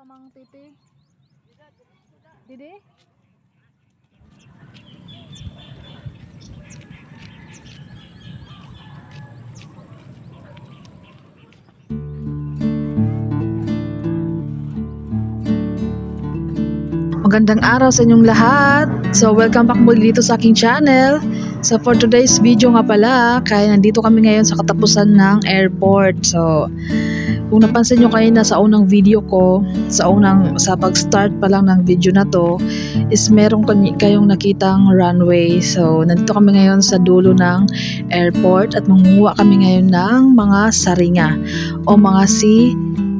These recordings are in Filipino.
pa mang titi. Didi? Magandang araw sa inyong lahat. So, welcome back muli dito sa aking channel. So, for today's video nga pala, kaya nandito kami ngayon sa katapusan ng airport. So, kung napansin nyo kayo na sa unang video ko, sa unang, sa pag-start pa lang ng video na to, is meron kany- kayong nakitang runway. So, nandito kami ngayon sa dulo ng airport at mangunguha kami ngayon ng mga saringa o mga sea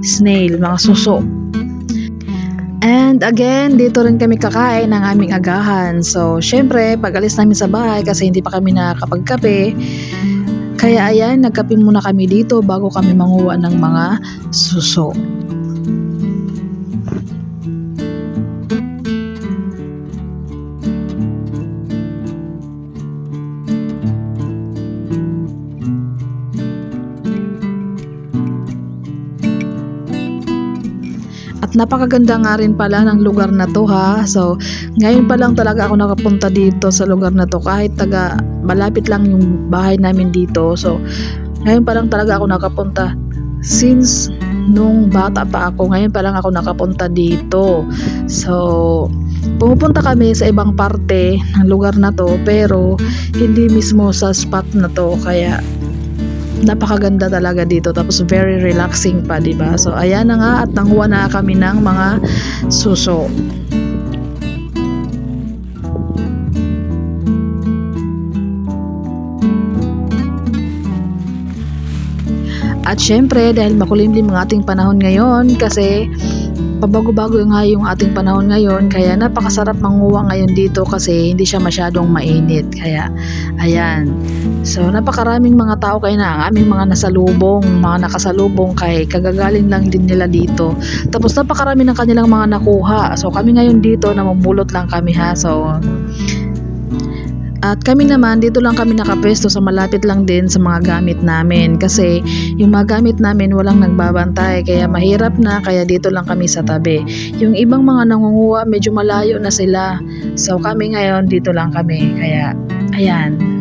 snail, mga suso. And again, dito rin kami kakain ng aming agahan. So, syempre, pag alis namin sa bahay kasi hindi pa kami nakakapagkape, kaya ayan, nagkape muna kami dito bago kami manguha ng mga suso. Napakaganda nga rin pala ng lugar na to ha. So, ngayon pa lang talaga ako nakapunta dito sa lugar na to kahit taga malapit lang yung bahay namin dito. So, ngayon pa lang talaga ako nakapunta. Since nung bata pa ako, ngayon pa lang ako nakapunta dito. So, pumupunta kami sa ibang parte ng lugar na to pero hindi mismo sa spot na to kaya napakaganda talaga dito. Tapos very relaxing pa di ba? So ayan na nga at nanguha na kami ng mga suso. At syempre dahil makulimlim ang ating panahon ngayon kasi pabago-bago nga yung ating panahon ngayon kaya napakasarap manguha ngayon dito kasi hindi siya masyadong mainit. Kaya ayan. So napakaraming mga tao kaya na ang aming mga nasalubong mga nakasalubong kay kagagaling lang din nila dito. Tapos napakarami ng kanilang mga nakuha. So kami ngayon dito namumulot lang kami ha? So at kami naman, dito lang kami nakapwesto sa malapit lang din sa mga gamit namin. Kasi yung mga gamit namin walang nagbabantay. Kaya mahirap na, kaya dito lang kami sa tabi. Yung ibang mga nangunguha, medyo malayo na sila. So kami ngayon, dito lang kami. Kaya, ayan.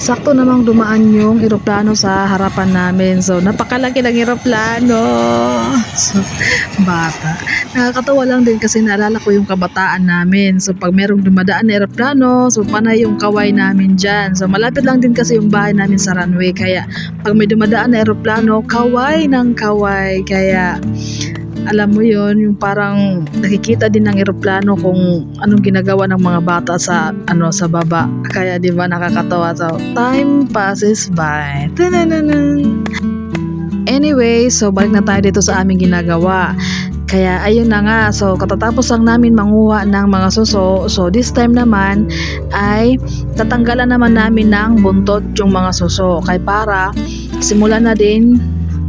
Sakto namang dumaan yung eroplano sa harapan namin. So, napakalaki ng eroplano. So, bata. Nakakatawa lang din kasi naalala ko yung kabataan namin. So, pag merong dumadaan na eroplano, so panay yung kaway namin dyan. So, malapit lang din kasi yung bahay namin sa runway. Kaya, pag may dumadaan na eroplano, kaway ng kaway. Kaya, alam mo yon yung parang nakikita din ng eroplano kung anong ginagawa ng mga bata sa ano sa baba. Kaya di ba nakakatawa. So time passes by. Anyway so balik na tayo dito sa aming ginagawa. Kaya ayun na nga. So katatapos lang namin manguha ng mga suso. So this time naman ay tatanggalan naman namin ng buntot yung mga suso. Kay para simulan na din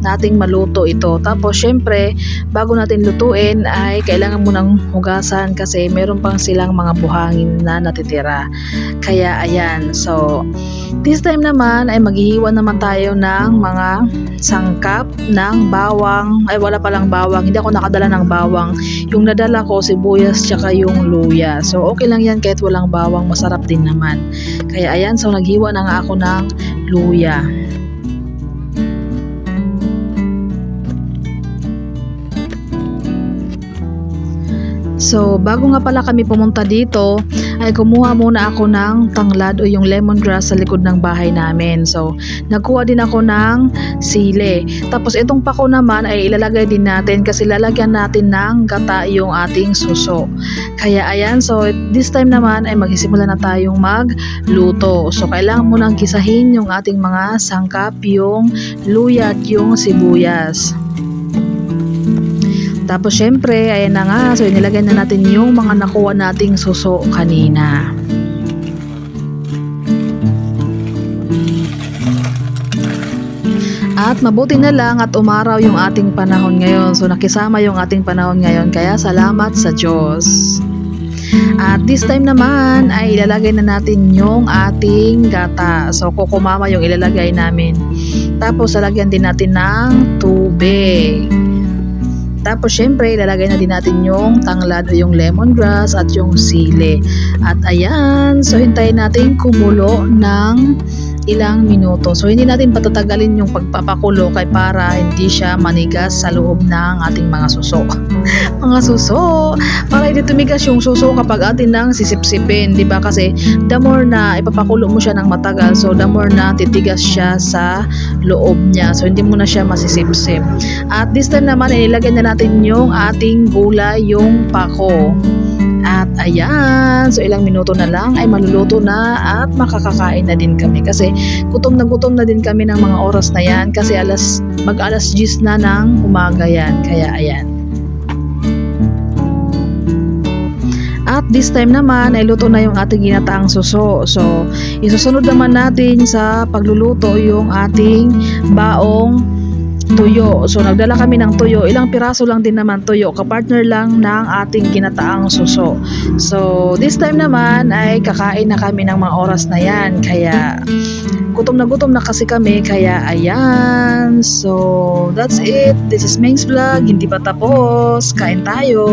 nating maluto ito. Tapos syempre, bago natin lutuin ay kailangan mo nang hugasan kasi meron pang silang mga buhangin na natitira. Kaya ayan, so this time naman ay maghihiwa naman tayo ng mga sangkap ng bawang. Ay wala palang bawang, hindi ako nakadala ng bawang. Yung nadala ko sibuyas tsaka yung luya. So okay lang yan kahit walang bawang, masarap din naman. Kaya ayan, so naghiwa na nga ako ng luya. So, bago nga pala kami pumunta dito, ay kumuha muna ako ng tanglad o yung lemongrass sa likod ng bahay namin. So, nagkuha din ako ng sile. Tapos itong pako naman ay ilalagay din natin kasi lalagyan natin ng gata yung ating suso. Kaya ayan, so this time naman ay magsisimula na tayong magluto. So, kailangan mo nang gisahin yung ating mga sangkap, yung luya at yung sibuyas. Tapos syempre, ayan na nga. So inilagay na natin yung mga nakuha nating suso kanina. At mabuti na lang at umaraw yung ating panahon ngayon. So nakisama yung ating panahon ngayon. Kaya salamat sa Diyos. At this time naman ay ilalagay na natin yung ating gata. So kukumama yung ilalagay namin. Tapos lalagyan din natin ng tubig. Tapos syempre ilalagay na din natin yung tanglad yung lemongrass at yung sili. At ayan, so hintayin natin kumulo ng ilang minuto. So hindi natin patatagalin yung pagpapakulo kay para hindi siya manigas sa loob ng ating mga suso. mga suso, para hindi tumigas yung suso kapag atin nang sisipsipin, 'di ba? Kasi the more na ipapakulo mo siya ng matagal, so the more na titigas siya sa loob niya. So hindi mo na siya masisipsip. At this time naman ilagay na natin yung ating gulay, yung pako. At ayan, so ilang minuto na lang ay maluluto na at makakakain na din kami. Kasi gutom na gutom na din kami ng mga oras na yan kasi alas, mag alas 10 na ng umaga yan. Kaya ayan. At this time naman ay luto na yung ating ginataang suso. So, isusunod naman natin sa pagluluto yung ating baong tuyo. So, nagdala kami ng tuyo. Ilang piraso lang din naman tuyo. Kapartner lang ng ating ginataang suso. So, this time naman ay kakain na kami ng mga oras na yan. Kaya, gutom na gutom na kasi kami. Kaya, ayan. So, that's it. This is Ming's Vlog. Hindi pa tapos. Kain tayo.